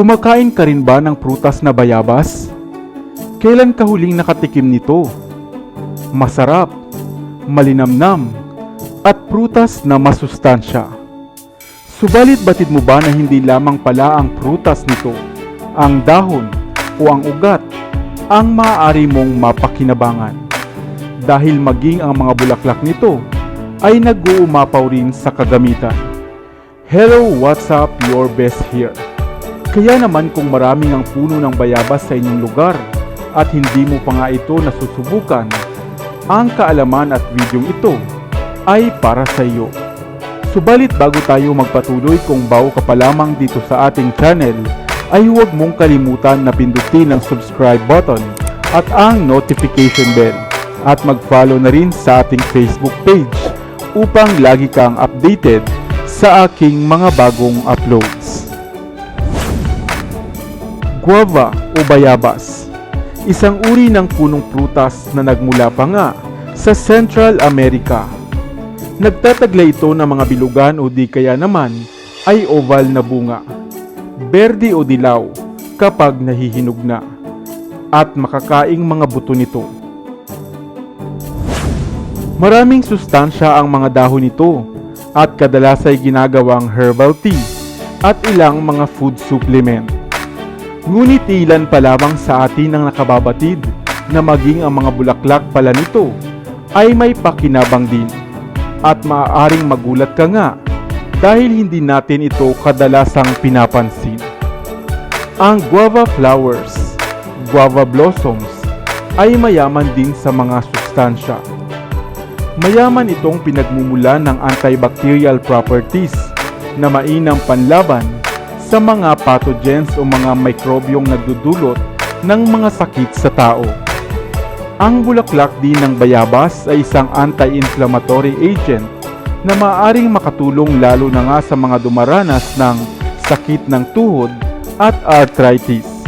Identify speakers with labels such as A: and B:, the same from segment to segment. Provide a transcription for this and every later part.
A: Kumakain ka rin ba ng prutas na bayabas? Kailan ka huling nakatikim nito? Masarap, malinamnam, at prutas na masustansya. Subalit batid mo ba na hindi lamang pala ang prutas nito, ang dahon o ang ugat ang maaari mong mapakinabangan? Dahil maging ang mga bulaklak nito ay nag-uumapaw rin sa kagamitan. Hello, what's up? Your best here. Kaya naman kung maraming ang puno ng bayabas sa inyong lugar at hindi mo pa nga ito nasusubukan, ang kaalaman at videong ito ay para sa iyo. Subalit bago tayo magpatuloy kung bago ka pa lamang dito sa ating channel, ay huwag mong kalimutan na pindutin ang subscribe button at ang notification bell at mag-follow na rin sa ating Facebook page upang lagi kang updated sa aking mga bagong uploads. Guava o bayabas Isang uri ng punong prutas na nagmula pa nga sa Central America. Nagtataglay ito ng mga bilugan o di kaya naman ay oval na bunga. Berde o dilaw kapag nahihinog na at makakaing mga buto nito. Maraming sustansya ang mga dahon nito at kadalas ay ginagawang herbal tea at ilang mga food supplement. Ngunit ilan pa lamang sa atin ang nakababatid na maging ang mga bulaklak pala nito ay may pakinabang din. At maaaring magulat ka nga dahil hindi natin ito kadalasang pinapansin. Ang guava flowers, guava blossoms, ay mayaman din sa mga sustansya. Mayaman itong pinagmumula ng antibacterial properties na mainam panlaban sa mga pathogens o mga mikrobyong nagdudulot ng mga sakit sa tao. Ang bulaklak din ng bayabas ay isang anti-inflammatory agent na maaaring makatulong lalo na nga sa mga dumaranas ng sakit ng tuhod at arthritis.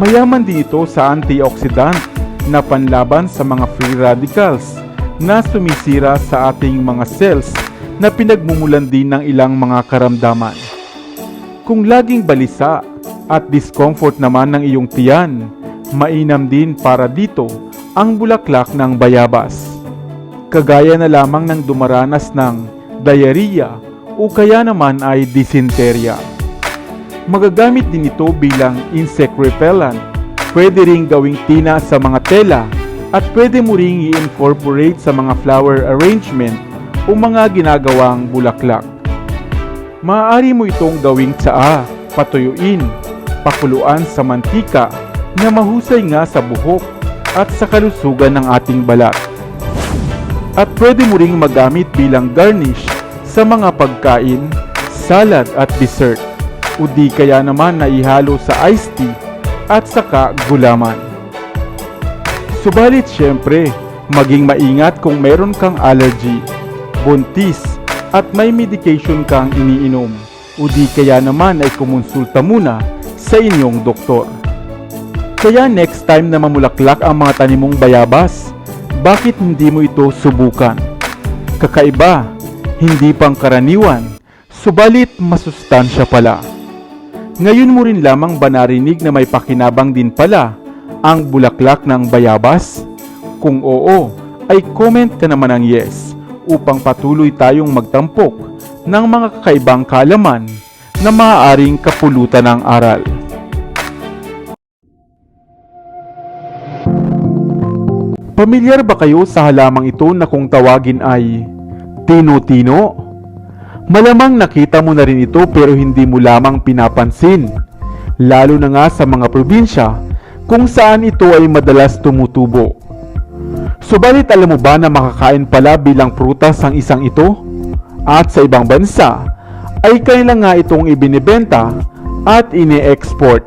A: Mayaman din ito sa antioxidant na panlaban sa mga free radicals na sumisira sa ating mga cells na pinagmumulan din ng ilang mga karamdaman. Kung laging balisa at discomfort naman ng iyong tiyan, mainam din para dito ang bulaklak ng bayabas. Kagaya na lamang ng dumaranas ng diarrhea o kaya naman ay dysenteria. Magagamit din ito bilang insect repellent. Pwede ring gawing tina sa mga tela at pwede mo ring i-incorporate sa mga flower arrangement o mga ginagawang bulaklak. Maaari mo itong gawing tsaa, patuyuin, pakuluan sa mantika na mahusay nga sa buhok at sa kalusugan ng ating balat. At pwede mo ring magamit bilang garnish sa mga pagkain, salad at dessert o di kaya naman na ihalo sa iced tea at saka gulaman. Subalit syempre, maging maingat kung meron kang allergy, buntis, at may medication kang iniinom o di kaya naman ay kumonsulta muna sa inyong doktor. Kaya next time na mamulaklak ang mga tanim mong bayabas, bakit hindi mo ito subukan? Kakaiba, hindi pang karaniwan, subalit masustansya pala. Ngayon mo rin lamang ba narinig na may pakinabang din pala ang bulaklak ng bayabas? Kung oo, ay comment ka naman ng yes upang patuloy tayong magtampok ng mga kakaibang kalaman na maaaring kapulutan ng aral. Pamilyar ba kayo sa halamang ito na kung tawagin ay tino-tino? Malamang nakita mo na rin ito pero hindi mo lamang pinapansin. Lalo na nga sa mga probinsya kung saan ito ay madalas tumutubo. Subalit alam mo ba na makakain pala bilang prutas ang isang ito? At sa ibang bansa ay kailan nga itong ibinibenta at ini-export.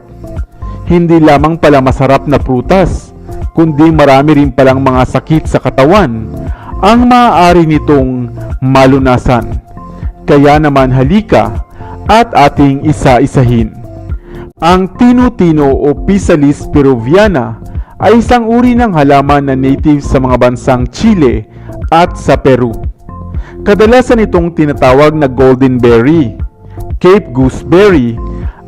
A: Hindi lamang pala masarap na prutas, kundi marami rin palang mga sakit sa katawan ang maaari nitong malunasan. Kaya naman halika at ating isa-isahin. Ang tino-tino o Pisalis peruviana ay isang uri ng halaman na native sa mga bansang Chile at sa Peru. Kadalasan itong tinatawag na golden berry, Cape gooseberry,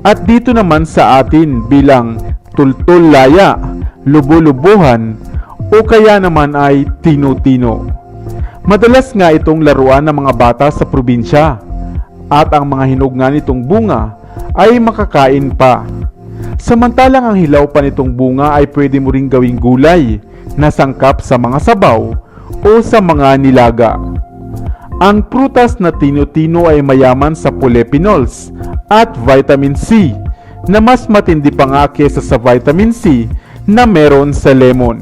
A: At dito naman sa atin bilang tultul laya, lubo-lubuhan, o kaya naman ay tino-tino. Madalas nga itong laruan ng mga bata sa probinsya at ang mga hinog nga nitong bunga ay makakain pa. Samantalang ang hilaw pa nitong bunga ay pwede mo ring gawing gulay na sangkap sa mga sabaw o sa mga nilaga. Ang prutas na tino-tino ay mayaman sa polyphenols at vitamin C na mas matindi pa nga kesa sa vitamin C na meron sa lemon.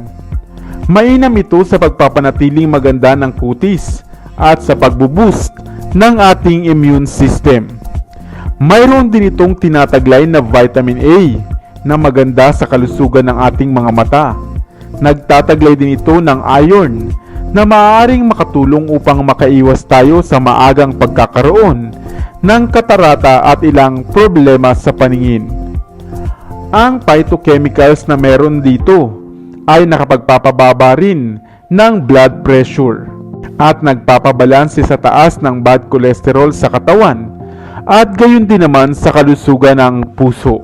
A: Mainam ito sa pagpapanatiling maganda ng kutis at sa pagbuboost ng ating immune system. Mayroon din itong tinataglay na vitamin A na maganda sa kalusugan ng ating mga mata. Nagtataglay din ito ng iron na maaaring makatulong upang makaiwas tayo sa maagang pagkakaroon ng katarata at ilang problema sa paningin. Ang phytochemicals na meron dito ay nakapagpapababa rin ng blood pressure at nagpapabalanse sa taas ng bad cholesterol sa katawan at gayon din naman sa kalusugan ng puso.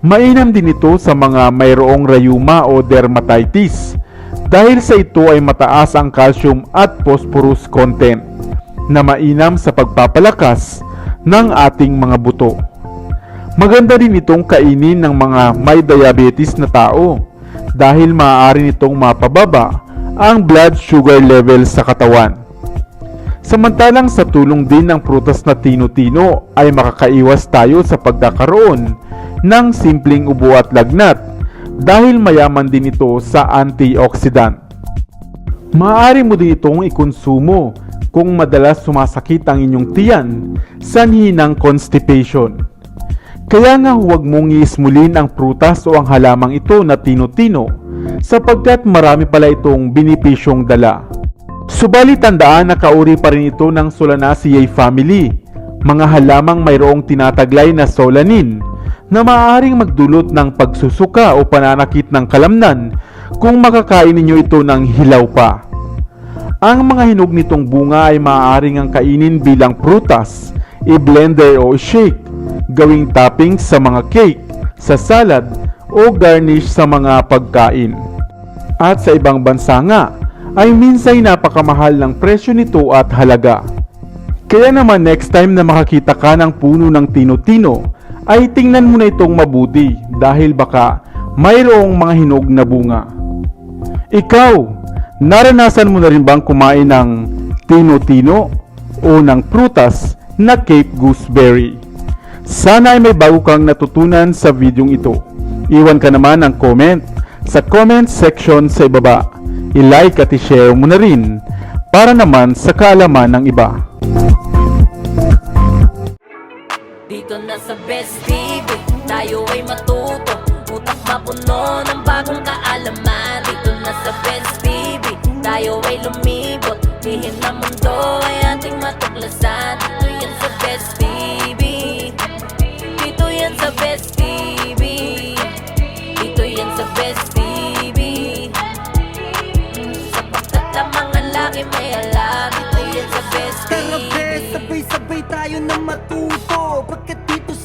A: Mainam din ito sa mga mayroong rayuma o dermatitis dahil sa ito ay mataas ang calcium at phosphorus content na mainam sa pagpapalakas ng ating mga buto. Maganda rin itong kainin ng mga may diabetes na tao dahil maaari nitong mapababa ang blood sugar level sa katawan. Samantalang sa tulong din ng prutas na tino-tino ay makakaiwas tayo sa pagkakaroon ng simpleng ubo at lagnat dahil mayaman din ito sa antioxidant. Maaari mo din itong ikonsumo kung madalas sumasakit ang inyong tiyan sanhi ng constipation. Kaya nga huwag mong iismulin ang prutas o ang halamang ito na tino-tino sapagkat marami pala itong binipisyong dala. Subalit tandaan na kauri pa rin ito ng Solanaceae family, mga halamang mayroong tinataglay na solanin na maaaring magdulot ng pagsusuka o pananakit ng kalamnan kung makakain ninyo ito ng hilaw pa. Ang mga hinog nitong bunga ay maaaring ang kainin bilang prutas, i-blender o shake, gawing toppings sa mga cake, sa salad o garnish sa mga pagkain. At sa ibang bansa nga, ay minsay napakamahal ng presyo nito at halaga. Kaya naman next time na makakita ka ng puno ng tino-tino, ay tingnan mo na itong mabuti dahil baka mayroong mga hinog na bunga. Ikaw, naranasan mo na rin bang kumain ng tino-tino o ng prutas na Cape Gooseberry? Sana ay may bago kang natutunan sa videong ito. Iwan ka naman ng comment sa comment section sa ibaba. I-like at i-share mo na rin para naman sa kaalaman ng iba.
B: Dito na sa Best TV, tayo ay matuto Utak mapuno